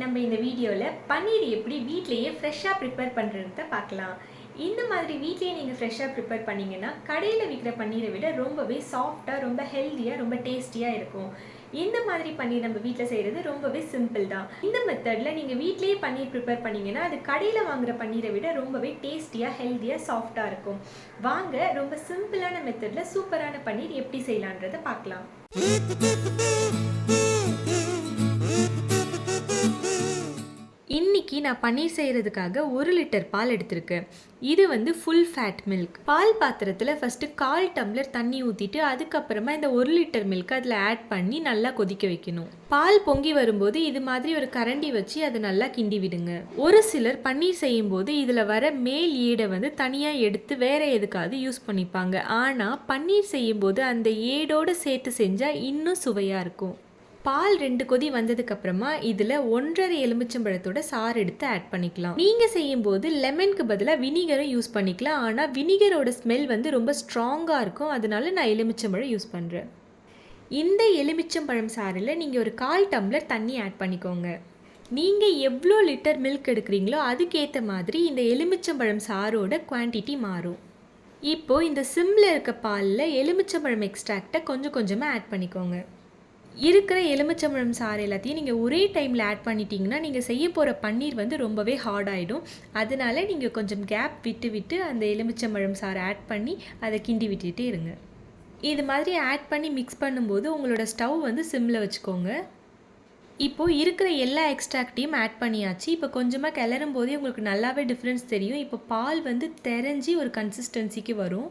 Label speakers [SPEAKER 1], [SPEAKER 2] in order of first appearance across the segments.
[SPEAKER 1] நம்ம இந்த வீடியோவில் பன்னீர் எப்படி வீட்லேயே ஃப்ரெஷ்ஷாக ப்ரிப்பேர் பண்ணுறத பார்க்கலாம். இந்த மாதிரி வீட்லேயே நீங்கள் ஃப்ரெஷ்ஷாக ப்ரிப்பேர் பண்ணிங்கன்னா கடையில் விற்கிற பன்னீரை விட ரொம்பவே சாஃப்டாக ரொம்ப ஹெல்த்தியாக ரொம்ப டேஸ்டியாக இருக்கும். இந்த மாதிரி பன்னீர் நம்ம வீட்டில் செய்கிறது ரொம்பவே சிம்பிள் தான். இந்த மெத்தடில் நீங்கள் வீட்லேயே பன்னீர் ப்ரிப்பேர் பண்ணிங்கன்னா அது கடையில் வாங்குற பன்னீரை விட ரொம்பவே டேஸ்டியாக ஹெல்த்தியாக சாஃப்டாக இருக்கும். வாங்க ரொம்ப சிம்பிளான மெத்தடில் சூப்பரான பன்னீர் எப்படி செய்யலான்றதை பார்க்கலாம். நான் பன்னீர் செய்கிறதுக்காக ஒரு லிட்டர் பால் எடுத்திருக்கேன். இது வந்து ஃபுல் ஃபேட் மில்க் பால் பாத்திரத்தில் ஃபஸ்ட்டு கால் டம்ளர் தண்ணி ஊற்றிட்டு அதுக்கப்புறமா இந்த ஒரு லிட்டர் மில்க் அதில் ஆட் பண்ணி நல்லா கொதிக்க வைக்கணும். பால் பொங்கி வரும்போது இது மாதிரி ஒரு கரண்டி வச்சு அதை நல்லா கிண்டி விடுங்க. ஒரு சிலர் பன்னீர் செய்யும்போது இதில் வர மேல் ஈடை வந்து தனியாக எடுத்து வேற எதுக்காவது யூஸ் பண்ணிப்பாங்க. ஆனால் பன்னீர் செய்யும்போது அந்த ஏடோடு சேர்த்து செஞ்சால் இன்னும் சுவையாக இருக்கும். பால் ரெண்டு கொதி வந்ததுக்கு அப்புறமா இதில் ஒன்றரை எலுமிச்சம்பழத்தோட சாறு எடுத்து ஆட் பண்ணிக்கலாம். நீங்கள் செய்யும்போது லெமனுக்கு பதிலாக வினிகரும் யூஸ் பண்ணிக்கலாம். ஆனால் வினிகரோட ஸ்மெல் வந்து ரொம்ப ஸ்ட்ராங்காக இருக்கும். அதனால நான் எலுமிச்சம்பழம் யூஸ் பண்ணுறேன் இந்த எலுமிச்சம்பழம் சாறில் நீங்கள் ஒரு கால் டம்ளர் தண்ணி ஆட் பண்ணிக்கோங்க. நீங்கள் எவ்வளோ லிட்டர் மில்க் எடுக்கிறீங்களோ அதுக்கேற்ற மாதிரி இந்த எலுமிச்சம்பழம் சாரோட குவான்டிட்டி மாறும். இப்போது இந்த சிம்மில் இருக்க பாலில் எலுமிச்சம்பழம் எக்ஸ்ட்ராக்டை கொஞ்சம் கொஞ்சமாக ஆட் பண்ணிக்கோங்க. இருக்கிற எலுமிச்சம்பழம் சாறு எல்லாத்தையும் நீங்கள் ஒரே டைமில் ஆட் பண்ணிட்டீங்கன்னா நீங்கள் செய்ய போகிற பன்னீர் வந்து ரொம்பவே ஹார்ட் ஆகிடும் அதனால நீங்கள் கொஞ்சம் கேப் விட்டு விட்டு அந்த எலுமிச்சம்பழம் சாறு ஆட் பண்ணி அதை கிண்டி விட்டுட்டே இருங்க. இது மாதிரி ஆட் பண்ணி மிக்ஸ் பண்ணும்போது உங்களோட ஸ்டவ் வந்து சிம்மில் வச்சுக்கோங்க. இப்போது இருக்கிற எல்லா எக்ஸ்ட்ராக்டையும் ஆட் பண்ணியாச்சு. இப்போ கொஞ்சமாக கிளறும் போதே உங்களுக்கு நல்லாவே டிஃப்ரென்ஸ் தெரியும். இப்போ பால் வந்து தெரிஞ்சு ஒரு கன்சிஸ்டன்சிக்கு வரும்.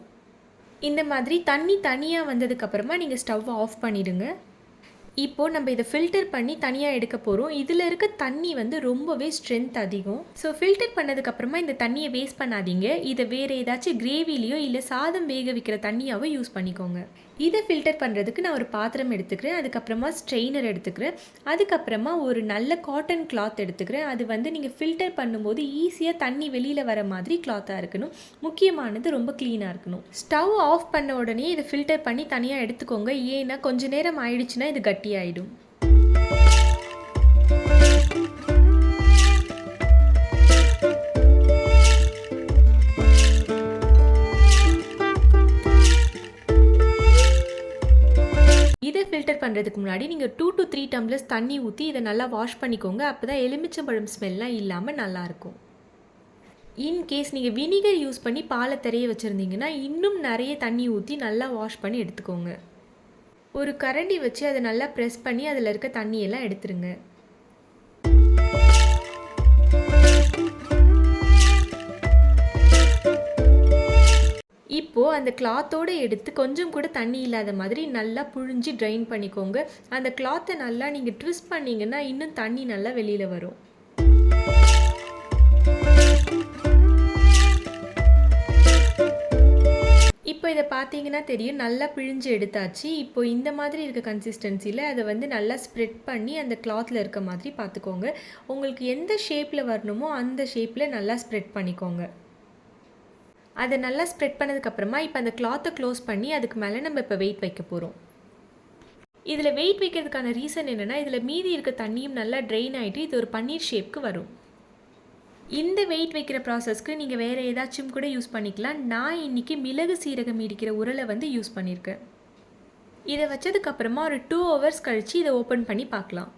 [SPEAKER 1] இந்த மாதிரி தண்ணி தனியாக வந்ததுக்கப்புறமா நீங்கள் ஸ்டவ் ஆஃப் பண்ணிவிடுங்க இப்போது நம்ம இதை ஃபில்டர் பண்ணி தனியாக எடுக்க போகிறோம் இதில் இருக்க தண்ணி வந்து ரொம்பவே ஸ்ட்ரென்த் அதிகம். ஸோ ஃபில்டர் பண்ணதுக்கப்புறமா இந்த தண்ணியை வேஸ்ட் பண்ணாதீங்க. இதை வேறு ஏதாச்சும் கிரேவிலையோ இல்லை சாதம் வேக வைக்கிற தண்ணியாவோ யூஸ் பண்ணிக்கோங்க. இதை ஃபில்டர் பண்ணுறதுக்கு நான் ஒரு பாத்திரம் எடுத்துக்கிறேன். அதுக்கப்புறமா ஸ்ட்ரெயினர் எடுத்துக்கிறேன். அதுக்கப்புறமா ஒரு நல்ல காட்டன் கிளாத் எடுத்துக்கிறேன். அது வந்து நீங்கள் ஃபில்டர் பண்ணும்போது ஈஸியாக தண்ணி வெளியில் வர மாதிரி கிளாத்தாக இருக்கணும். முக்கியமானது ரொம்ப க்ளீனாக இருக்கணும். ஸ்டவ் ஆஃப் பண்ண உடனே இதை ஃபில்டர் பண்ணி தனியாக எடுத்துக்கோங்க. ஏன்னா கொஞ்ச நேரம் ஆயிடுச்சுன்னா இது கட்டி இதை ஃபில்டர் பண்ணுறதுக்கு முன்னாடி நீங்கள் டூ டு த்ரீ டம்ளர்ஸ் தண்ணி ஊற்றி இதை நல்லா வாஷ் பண்ணிக்கோங்க. அப்போ தான் எலுமிச்சம்பழம் ஸ்மெல்லாம் இல்லாமல் நல்லாயிருக்கும். இன்கேஸ் நீங்கள் வினிகர் யூஸ் பண்ணி பாலை தெரிய வச்சுருந்தீங்கன்னா இன்னும் நிறைய தண்ணி ஊற்றி நல்லா வாஷ் பண்ணி எடுத்துக்கோங்க. ஒரு கரண்டி வச்சு அதை நல்லா ப்ரெஸ் பண்ணி அதில் இருக்க தண்ணியெல்லாம் எடுத்துருங்க. இப்போது அந்த கிளாத்தோடு எடுத்து கொஞ்சம் கூட தண்ணி இல்லாத மாதிரி நல்லா புழிஞ்சு ட்ரைன் பண்ணிக்கோங்க. அந்த கிளாத்தை நல்லா நீங்கள் ட்விஸ்ட் பண்ணிங்கன்னா இன்னும் தண்ணி நல்லா வெளியில் வரும். இப்போ இதை பார்த்தீங்கன்னா தெரியும் நல்லா பிழிஞ்சு எடுத்தாச்சு. இப்போ இந்த மாதிரி இருக்க கன்சிஸ்டன்சியில் அதை வந்து நல்லா ஸ்ப்ரெட் பண்ணி அந்த கிளாத்தில் இருக்க மாதிரி பார்த்துக்கோங்க. உங்களுக்கு எந்த ஷேப்பில் வரணுமோ அந்த ஷேப்பில் நல்லா ஸ்ப்ரெட் பண்ணிக்கோங்க. அதை நல்லா ஸ்ப்ரெட் பண்ணதுக்கப்புறமா இப்போ அந்த கிளாத்தை க்ளோஸ் பண்ணி அதுக்கு மேலே நம்ம இப்போ வெயிட் வைக்க போகிறோம் இதில் வெயிட் வைக்கிறதுக்கான ரீசன் என்னென்னா இதில் மீதி இருக்க தண்ணியும் நல்லா ட்ரெயின் ஆகிட்டு இது ஒரு பன்னீர் ஷேப்க்கு வரும். இந்த வெயிட் வைக்கிற ப்ராசஸ்க்கு நீங்கள் வேறு ஏதாச்சும் கூட யூஸ் பண்ணிக்கலாம். நான் இன்றைக்கி மிளகு சீரகம் இடிக்கிற உரலை வந்து யூஸ் பண்ணியிருக்கேன் இதை வச்சதுக்கப்புறமா ஒரு டூ ஹவர்ஸ் கழித்து இதை ஓப்பன் பண்ணி பார்க்கலாம்.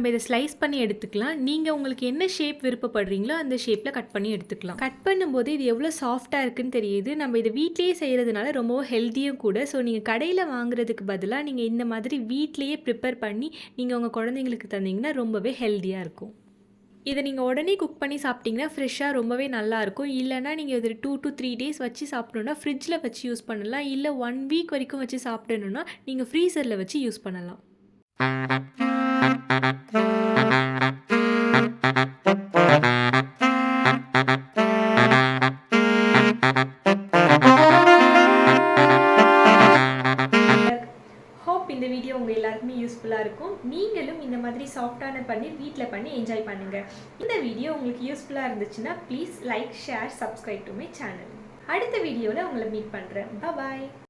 [SPEAKER 1] நம்ம இதை ஸ்லைஸ் பண்ணி எடுத்துக்கலாம். நீங்கள் உங்களுக்கு என்ன ஷேப் விருப்பப்படுறீங்களோ அந்த ஷேப்பில் கட் பண்ணி எடுத்துக்கலாம். கட் பண்ணும்போது இது எவ்வளோ சாஃப்டாக இருக்குன்னு தெரியுது. நம்ம இதை வீட்லேயே செய்கிறதுனால ரொம்பவும் ஹெல்த்தியும் கூட. ஸோ நீங்கள் கடையில் வாங்குறதுக்கு பதிலாக நீங்கள் இந்த மாதிரி வீட்லேயே ப்ரிப்பேர் பண்ணி நீங்கள் உங்கள் குழந்தைங்களுக்கு தந்தீங்கன்னா ரொம்பவே ஹெல்த்தியாக இருக்கும். இதை நீங்கள் உடனே குக் பண்ணி சாப்பிட்டிங்கன்னா ஃப்ரெஷ்ஷாக ரொம்பவே நல்லாயிருக்கும் இல்லைனா நீங்கள் இது டூ டு த்ரீ டேஸ் வச்சு சாப்பிடணுன்னா ஃப்ரிட்ஜில் வச்சு யூஸ் பண்ணலாம். இல்லை ஒன் வீக் வரைக்கும் வச்சு சாப்பிடணுன்னா நீங்கள் ஃப்ரீசரில் வச்சு யூஸ் பண்ணலாம். ஹோப் இந்த வீடியோ உங்கள் எல்லாருக்குமே யூஸ்ஃபுல்லாக இருக்கும். நீங்களும் இந்த மாதிரி சாஃப்டான பன்னீர் வீட்டில் பண்ணி என்ஜாய் பண்ணுங்கள் இந்த வீடியோ உங்களுக்கு யூஸ்ஃபுல்லாக இருந்துச்சுன்னா please like share subscribe to my channel அடுத்த வீடியோவில் உங்களை மீட் பண்ணுறேன் பாய்